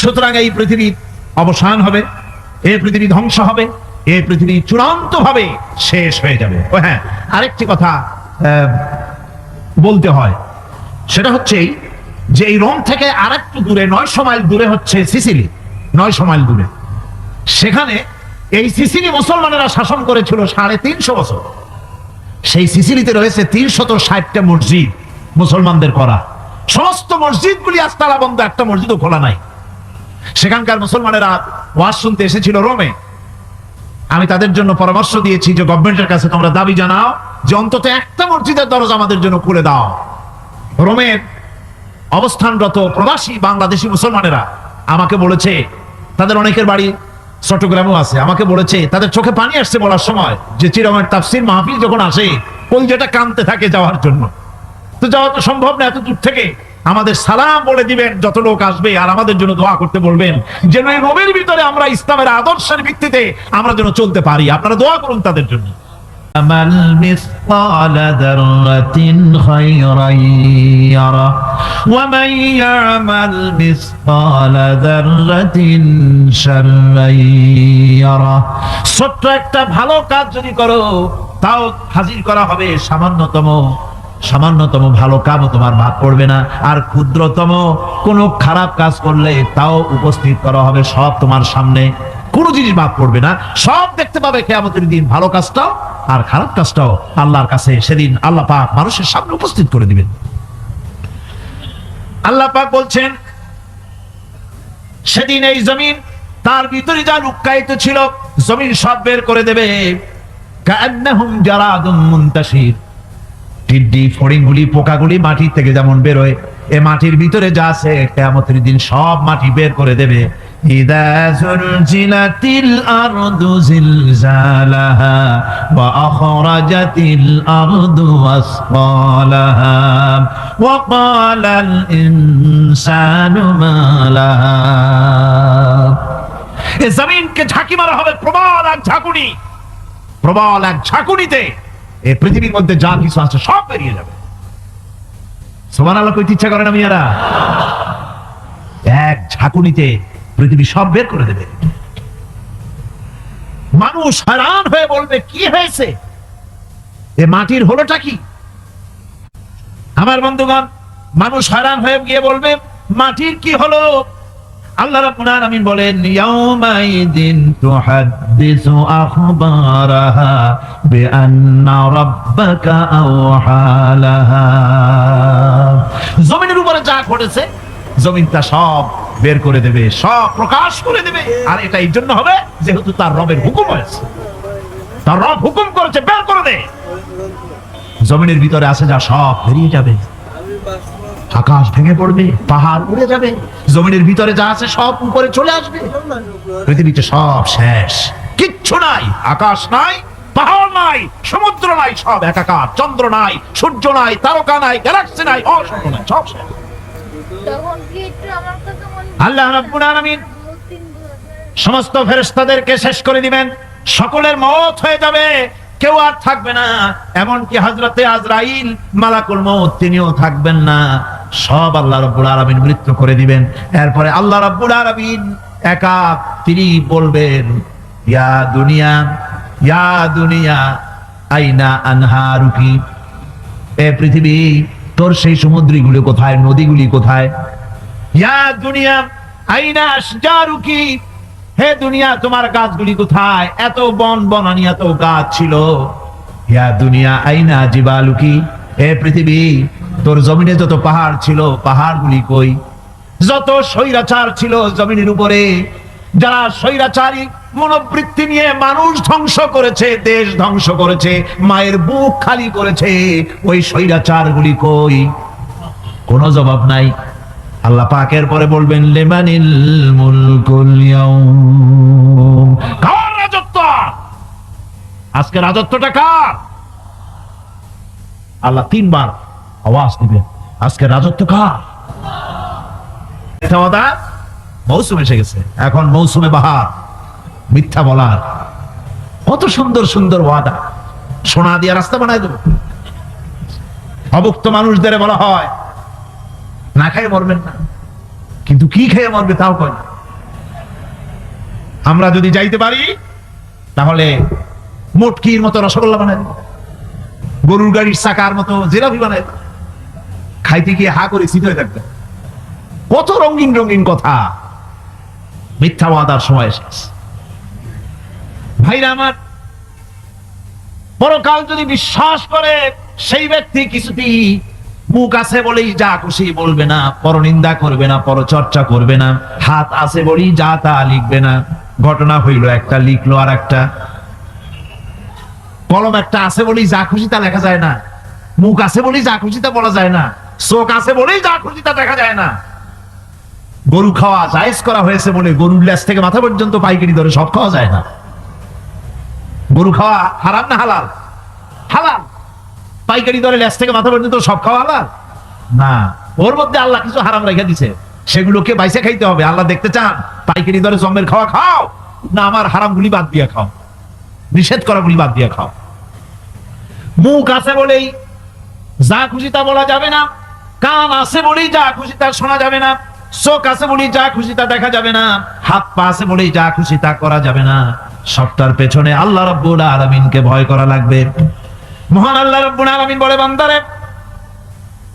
সুতরাং এই পৃথিবীর অবসান হবে, এই পৃথিবী ধ্বংস হবে, এই পৃথিবী চূড়ান্ত ভাবে শেষ হয়ে যাবে। ও হ্যাঁ আরেকটি কথা বলতে হয়। সেটা হচ্ছে যে এই রোম থেকে আরেকটু দূরে, নয়শো মাইল দূরে হচ্ছে সিসিলি, নয়শো মাইল দূরে। সেখানে এই সিসিলি মুসলমানেরা শাসন করেছিল সাড়ে তিনশো বছর। সেই সিসিলিতে রয়েছে তিনশত ষাটটা মসজিদ মুসলমানদের করা। সমস্ত মসজিদগুলি আজ তালা বন্ধ, একটা মসজিদও খোলা নাই। সেখানকার মুসলমানেরা ওয়াজ শুনতে এসেছিল রোমে। আমি তাদের জন্য পরামর্শ দিয়েছি যে গভর্নমেন্টের কাছে তোমরা দাবি জানাও যে অন্তত একটা মসজিদের দরজা আমাদের জন্য খুলে দাও। রোমের অবস্থানরত প্রবাসী বাংলাদেশি মুসলমানেরা আমাকে বলেছে, তাদের অনেকের বাড়ি চট্টগ্রামেও আছে, আমাকে বলেছে, তাদের চোখে পানি আসছে বলার সময় যে চিরমের তাফসির মাহফিল যখন আসে কলজেটা কানতে থাকে যাওয়ার জন্য। তো যাওয়া তো সম্ভব না, এত দূর থেকে আমাদের সালাম বলে দিবেন, যত লোক আসবে আর আমাদের জন্য দোয়া করতে বলবেন, যেন এই রোমের ভিতরে আমরা ইসলামের আদর্শের ভিত্তিতে আমরা যেন চলতে পারি। আপনারা দোয়া করুন তাদের জন্য। আমাল মিসকাল দাররাতিন খায়রান ইয়ারা, ওয়া মান ইয়ামাল মিসকাল দাররাতিন শাররান ইয়ারা। ছোট্ট একটা ভালো কাজ যদি করো, তাও হাজির করা হবে সামান্যতম। সামান্যতম ভালো কাজও তোমার ভাগ পড়বে না, আর ক্ষুদ্রতম কোনো খারাপ কাজ করলে তাও উপস্থিত করা হবে, সব তোমার সামনে। কোনো জিনিস বাদ পড়বে না, সব দেখতে পাবে কেয়ামতের দিন ভালো কাজটাও আর খারাপ কাজটাও আল্লাহর কাছে। সেদিন আল্লাহ পাক মানুষের সামনে উপস্থিত করে দিবেন। আল্লাহ পাক বলছেন, সেদিন এই জমিন তার ভিতরে যা লুক্কায়িত ছিল, জমিন সব বের করে দেবে। কান্নাহুম জারাদুম মুনতাশির। টিড্ডি ফড়িংগুলি, পোকাগুলি মাটির থেকে যেমন বেরোয়, এ মাটির ভিতরে যা আছে, কেয়ামতের দিন সব মাটি বের করে দেবে। আরদু জিলজালাহা ওয়া আখরাজাতিল আরদু আসqalaha ওয়া ক্বালাল ইনসানু মা এ জমিনকে ঝাঁকি মারা হবে প্রবল এক ঝাঁকুনি, প্রবল এক ঝাঁকুনিতে। এই পৃথিবীর মধ্যে যা কিছু আছে সব বেরিয়ে যাবে। সোমান আল্লাহ কইতে ইচ্ছা করে না মিয়ারা? এক ঝাঁকুনিতে পৃথিবী সব বের করে দেবে। মানুষ হয়রান হয়ে বলবে, কি হয়েছে? এ মাটির হলোটা কি? আমার বন্ধুগণ, মানুষ হয়রান হয়ে গিয়ে বলবে, মাটির কি হলো? আল্লাহ রাব্বুল আলামিন বলেন, ইয়াউমাইদিন তুহাদ্দিসু আখবারাহা বিআন্না রাব্বাকা আওহালাহা। জমিনের উপরে যা ঘটেছে জমিন তা সব বের করে দেবে, সব প্রকাশ করে দেবে। আর এটা এই জন্য হবে যেহেতু তার রবের হুকুম হয়েছে। তার রব হুকুম করেছে, বের করে দে। জমিনের ভিতরে আছে যা সব বেরিয়ে যাবে। আকাশ ভেঙে পড়বে, পাহাড় উড়ে যাবে, জমিনের ভিতরে যা আছে সব উপরে চলে আসবে। পৃথিবীতে সব শেষ। কিচ্ছু নাই, আকাশ নাই, পাহাড় নাই, সমুদ্র নাই, সব একাকার, চন্দ্র নাই, সূর্য নাই, তারকা নাই, গ্যালাক্সি নাই, অসংখ্য নাই, সব শেষ। আল্লাহ রাব্বুল আলামিন সমস্ত ফেরেশতাদেরকে শেষ করে দিবেন। সকলের মত হয়ে যাবে, কেউ আর থাকবে না। এমনকি হজরতে আজরাইল, মালাকুল মউত, তিনিও থাকবেন না। সব আল্লাহ রাব্বুল আলামিন মৃত্যু করে দিবেন। এরপরে আল্লাহ রাব্বুল আলামিন একা তিনি বলবেন, ইয়া দুনিয়া ইয়া দুনিয়া, আইনা আনহারুকি? এ পৃথিবী, তোর সেই সমুদ্রগুলি কোথায়, নদীগুলি কোথায়? ইয়া দুনিয়া, আইনা আশজারুকি? হে দুনিয়া, তোমার গাছগুলি কোথায়? এত বন, বনানি, এত গাছ ছিল। ইয়া দুনিয়া, আইনা জিবালুকি? হে পৃথিবী তোর জমিনে যত পাহাড় ছিল, পাহাড়গুলি কই? যত স্বৈরাচার ছিল জমিনের উপরে, যারা স্বৈরাচারী, মনোবৃত্তি নিয়ে মানুষ ধ্বংস করেছে, দেশ ধ্বংস করেছে, মায়ের বুক খালি করেছে, ওই স্বৈরাচার গুলি কই? কোনো জবাব নাই। আল্লাহ পাকের পরে বলবেন, লেমানিল রাজত্ব? আজকে রাজত্বটা কার? আল্লাহ তিনবার আওয়াজ দিবেন আজকে রাজত্ব কার? মৌসুম এসে গেছে। এখন মৌসুমে বাহার, মিথ্যা বলার। কত সুন্দর সুন্দর ওয়াদা। সোনা দিয়ে রাস্তা বানায় দেবো। অভুক্ত মানুষদের বলা হয়, না খেয়ে মরবেন না। কিন্তু কি খেয়ে মরবে তাও কয় না। আমরা যদি যাইতে পারি, তাহলে মোটকির মতো রসগোল্লা বানাই। গরুর গাড়ির চাকার মতো জেলাপি বানাই দেব। খাইতে গিয়ে হা করে শীত হয়ে থাকবে। কত রঙিন রঙিন কথা। মিথ্যা ওয়াদার সময় শেষ ভাইরা আমার, পরকাল যদি বিশ্বাস করে, সেই ব্যক্তি কিছুতেই মুখ আছে বলেই যা খুশি বলবে না, পরনিন্দা করবে না, পরচর্চা করবে না, হাত আছে বলেই যা তা লিখবে না। ঘটনা হইল, একটা লিখলো আর একটা। কলম একটা আছে বলেই যা খুশি তা লেখা যায় না। মুখ আছে বলেই যা খুশি তা বলা যায় না। চোখ আছে বলেই যা খুশি তা দেখা যায় না। গরু খাওয়া জায়েজ করা হয়েছে বলে গরুর ল্যাস থেকে মাথা পর্যন্ত পাইকারি ধরে সব খাওয়া যায় না। গরু খাওয়া হারাম না হালাল? হালাল। পাইকারি দরে ল্যাস থেকে মাথা পর্যন্ত সব খাওয়া হালাল? না। ওর মধ্যে আল্লাহ কিছু হারাম রেখে দিছে। সেগুলোকে বাইসে খাইতে হবে। আল্লাহ দেখতে চান, পাইকারি দরে জমের খাওয়া খাও, না আমার হারাম গুলি বাদ দিয়ে খাও। নিষেধ করা গুলি বাদ দিয়ে খাও। মুখ আছে বলেই যা খুশি তা বলা যাবে না। কান আছে বলেই যা খুশি তা শোনা যাবে না, চোখ আছে বলেই যা খুশি তা দেখা যাবে না, হাত পা আছে বলেই যা খুশি তা করা যাবে না। সবটার পেছনে আল্লাহ রব্বুল আলমিনকে ভয় করা লাগবে। মহান আল্লাহ রব্বুল আলমিন বলে, বান্দারে,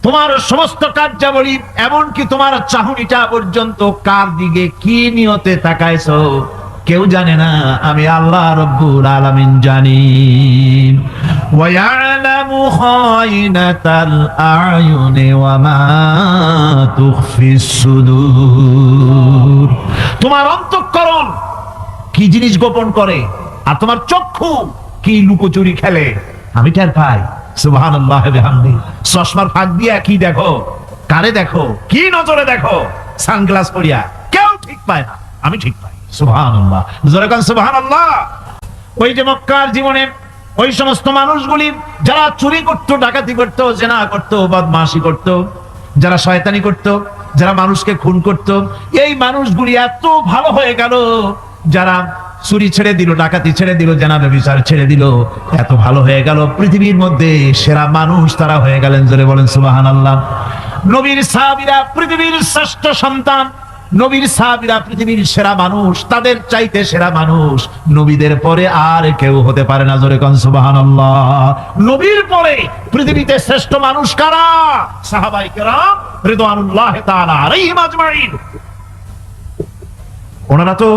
তোমার সমস্ত কার্যাবলী এমনকি তোমার চাহনিটা পর্যন্ত কার দিকে কি নিয়তে তাকাইছো, কেউ জানে না, আমি আল্লাহ রব্বুল আলামিন জানি। ويعلم خائنة الأعين وما تخفي الصدور তোমার অন্তঃকরণ কি জিনিস গোপন করে আর তোমার চক্ষু কি লুকোচুরি খেলে আমি টের পাই সুবহানাল্লাহ বিহামদি চশমার ফাঁক দিয়া কি দেখো কারে দেখো কি নজরে দেখো সানগ্লাস পরিয়া কেউ ঠিক পায় না আমি ঠিক পাই সুবহানাল্লাহ জোরে কান সুবহানাল্লাহ ওই যে মক্কার জীবনে ওই সমস্ত মানুষগুলি যারা চুরি করত, ডাকাতি করত, জেনা করত, বদমাশি করত, যারা শয়তানি করত, যারা মানুষকে খুন করত, এই মানুষগুলি এত ভালো হয়ে গেল, যারা চুরি ছেড়ে দিল, ডাকাতি ছেড়ে দিল জেনাবে বিচার ছেড়ে দিল, এত ভালো হয়ে গেল। পৃথিবীর মধ্যে সেরা মানুষ তারা হয়ে গেলেন, জোরে বলেন সুবাহান আল্লাহ নবীর সাহাবিরা পৃথিবীর শ্রেষ্ঠ সন্তান। নবীর সাহাবিরা পৃথিবীর সেরা মানুষ, তাদের চাইতে সেরা মানুষ। নবীদের পরে আর কেউ হতে পারে না, জোরে কন সুবহানাল্লাহ। নবীর পরে পৃথিবীতে শ্রেষ্ঠ মানুষ কারা? সাহাবাই কেরাম ওনারা তো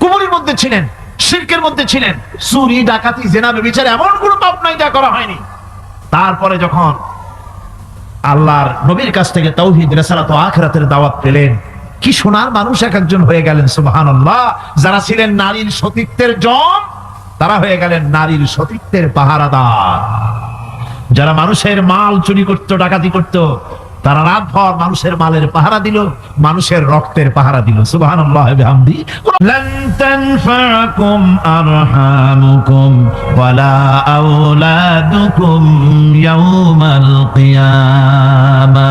কুমুরের মধ্যে ছিলেন, শিরকের মধ্যে ছিলেন। চুরি, ডাকাতি জেনাবে বিচার এমন কোনো পাপ নাই যা করা হয়নি। তারপরে যখন আল্লাহর নবীর কাছ থেকে তৌহিদ, রেসালাত ও আখরাতের দাওয়াত পেলেন কি সোনার মানুষ এক একজন হয়ে গেলেন সুবহানাল্লাহ যারা ছিলেন নারীর সতীত্বের জম তারা হয়ে গেলেন নারীর সতীত্বের পাহারাদার যারা মানুষের মাল চুরি করত ডাকাতি করত তারা রাতভর মানুষের মালের পাহারা দিল মানুষের রক্তের পাহারা দিল সুবহানাল্লাহ বিহামদি لن تنفعكم أرحامكم ولا أولادكم يوم القيامة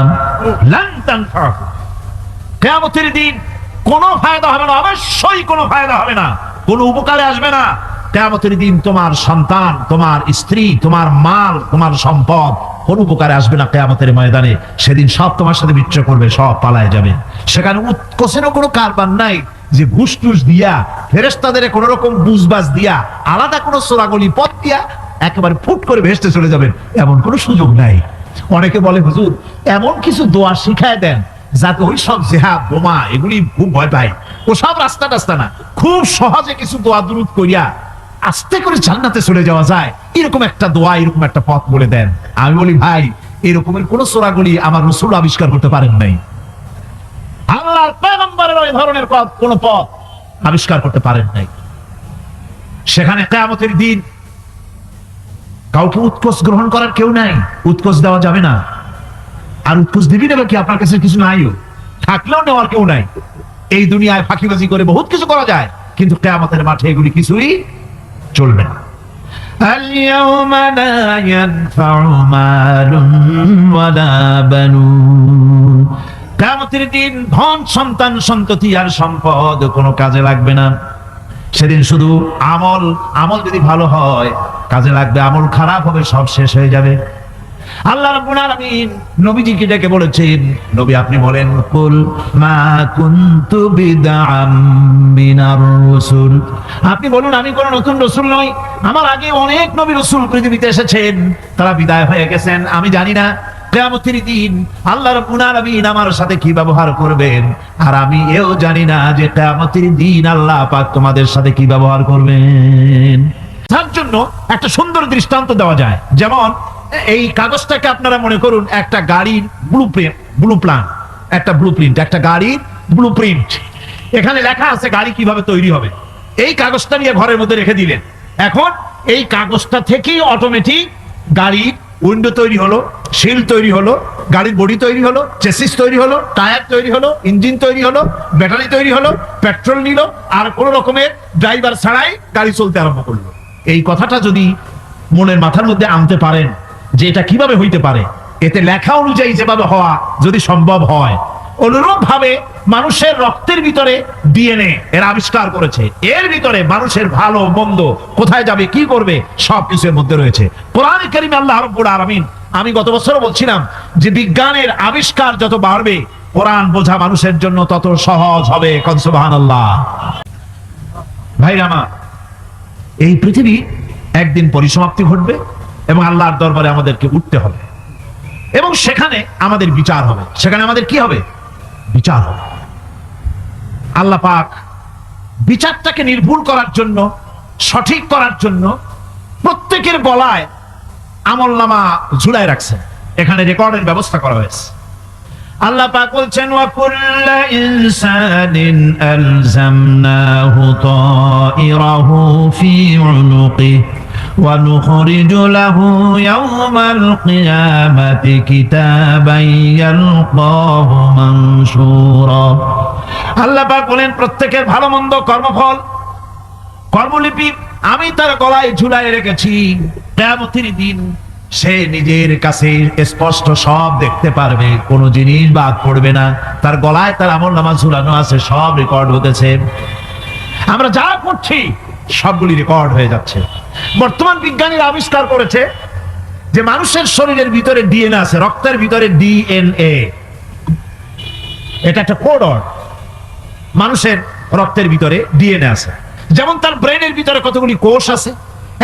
লান তানফাকুম। কিয়ামতের দিন কোনো ফায়দা হবে না, অবশ্যই কোনো ফায়দা হবে না, কোনো উপকারে আসবে না। কেয়ামতের দিন তোমার সন্তান, তোমার স্ত্রী, তোমার মাল, তোমার সম্পদ, কোন উপকারে আসবে না কেয়ামতের ময়দানে। সেদিন সব তোমার সাথে বিচ্ছ করবে, সব পালায় যাবে। সেখানে উৎকোষেরও কোনো কারবার নাই যে ঘুষ টুস দিয়া ফেরেস্তাদের কোন রকম বুঝবাজ দিয়া, আলাদা কোনো সোরাগলি পথ দিয়া একেবারে ফুট করে ভেসতে চলে যাবেন এমন কোনো সুযোগ নাই। অনেকে বলে, হুজুর, এমন কিছু দোয়া শিখায় দেন যাতে ওই সব জেহা বোমা, এগুলি খুব ভয় পায়। ও সব রাস্তা টাস্তা না। খুব সহজে কিছু দোয়া দুরুদ করিয়া আস্তে করে জান্নাতে চলে যাওয়া যায়। এরকম একটা দোয়া, এরকম একটা পথ বলে দেন। আমি বলি, ভাই, এরকমের কোন সোরাগুলি আমার রসুল আবিষ্কার করতে পারেন নাই। আল্লাহর পেগম্বরের ওই ধরনের পথ, কোন পথ আবিষ্কার করতে পারেন নাই। সেখানে কেয়ামতের দিন কাউকে উৎকোষ গ্রহণ করার কেউ নাই। উৎকোষ দেওয়া যাবে না। আর উৎকোষ দিবি নেবে কি আপনার কাছে কিছু নাইও থাকলেও নেওয়ার কেউ নাই এই দুনিয়ায় ফাঁকিবাজি করে বহুত কিছু করা যায় কিন্তু কেয়ামতের মাঠে এগুলি কিছুই চলবে না اليوم لا ينفع مال ولا بنون কেয়ামতের দিন ধন সন্তান সন্ততি আর সম্পদ কোনো কাজে লাগবে না সেদিন শুধু আমল আমল যদি ভালো হয় কাজে লাগবে আমল খারাপ হবে সব শেষ হয়ে যাবে আল্লাহ রাব্বুল আলামিন নবীজিকে ডেকে বলেছেন, নবী আপনি বলেন, কুল মা কুনতু বিদআম মিনার রাসূল। আপনি বলুন, আমি কোন নতুন রাসূল নই। আমার আগে অনেক নবী রাসূল পৃথিবীতে এসেছেন। তারা বিদায় হয়ে গেছেন। আমি জানি না, কেয়ামতের দিন আল্লাহ রাব্বুল আলামিন আমার সাথে কি ব্যবহার করবেন। আর আমি এও জানি না যে কেয়ামতের দিন আল্লাহ পাক তোমাদের সাথে কি ব্যবহার করবেন। তার জন্য একটা সুন্দর দৃষ্টান্ত দেওয়া যায়। যেমন এই কাগজটাকে আপনারা মনে করুন, একটা গাড়ির ব্লু প্রিন্ট ব্লু প্ল্যান একটা ব্লু প্রিন্ট একটা গাড়ির ব্লু প্রিন্ট এখানে লেখা আছে গাড়ি কীভাবে তৈরি হবে। এই কাগজটা নিয়ে ঘরের মধ্যে রেখে দিলেন। এখন এই কাগজটা থেকেই অটোমেটিক গাড়ির উইন্ডো তৈরি হলো শিল তৈরি হলো, গাড়ির বডি তৈরি হলো চেসিস তৈরি হলো টায়ার তৈরি হলো ইঞ্জিন তৈরি হলো ব্যাটারি তৈরি হলো পেট্রোল নিল, আর কোনো রকমের ড্রাইভার ছাড়াই গাড়ি চলতে আরম্ভ করল। এই কথাটা যদি মনের মাথার মধ্যে আনতে পারেন যে এটা কীভাবে হইতে পারে? এতে লেখা অনুযায়ী যেভাবে হওয়া যদি সম্ভব হয়। অনুরূপ ভাবে মানুষের রক্তের ভিতরে ডিএনএ এর আবিষ্কার করেছে। এর ভিতরে মানুষের ভালো, মন্দ, কোথায় যাবে, কি করবে, সব কিছুর মধ্যে রয়েছে। কোরআন করিমে আল্লাহ রব্বুল আলামিন, আমি গত বছর বলছিলাম যে বিজ্ঞানের আবিষ্কার যত বাড়বে, কোরআন বোঝা মানুষের জন্য তত সহজ হবে কনসুবাহান আল্লাহ ভাইরা আমার, এই পৃথিবী একদিন পরিসমাপ্তি ঘটবে এবং আল্লাহর দরবারে আমাদেরকে উঠতে হবে। এবং সেখানে আমাদের বিচার হবে। সেখানে আমাদের কি হবে? বিচার হবে। আল্লাহ পাক বিচারটাকে নির্ভুল করার জন্য, সঠিক করার জন্য প্রত্যেকের বলায় আমল নামা ঝুলাই রাখছেন। এখানে রেকর্ডের ব্যবস্থা করা হয়েছে। আল্লাহ পাক বলছেন, ওয়া কুল্লা ইনসানিন আলজামনাহু তায়রাহু ফি উনুকিহি ونخرج له يوم القيامة كتابا يلقاه منشورا আল্লাহ পাক বলেন প্রত্যেকের ভালো মন্দ কর্মফল কর্মলিপি আমি তার গলায় ঝুলাই রেখেছি কেয়ামতের দিন সে নিজের কাছে স্পষ্ট সব দেখতে পারবে কোনো জিনিস বাদ পড়বে না তার গলায় তার আমল নামা ঝুলানো আছে সব রেকর্ড হতেছে আমরা যা করছি সবগুলি রেকর্ড হয়ে যাচ্ছে। বর্তমান বিজ্ঞানীরা আবিষ্কার করেছে যে মানুষের শরীরের ভিতরে ডিএনএ আছে, রক্তের ভিতরে ডিএনএ এটা একটা কোডর মানুষের রক্তের ভিতরে ডিএনএ আছে। যেমন তার ব্রেনের ভিতরে কতগুলি কোষ আছে,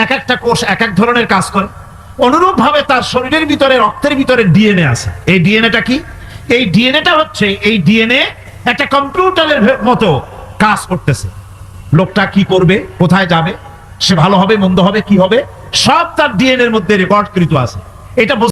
এক একটা কোষ এক এক ধরনের কাজ করে। অনুরূপ ভাবে তার শরীরের ভিতরে, রক্তের ভিতরে ডিএনএ আছে। এই ডিএনএটা কি? এই ডিএনএটা হচ্ছে, এই ডিএনএ একটা কম্পিউটারের মতো কাজ করতেছে। লোকটা কি করবে? কোথায় যাবে? সে ভালো হবে, মন্দ হবে, কি হবে? সব তার ডিএনএর মধ্যে রেকর্ডকৃত আছে। এটা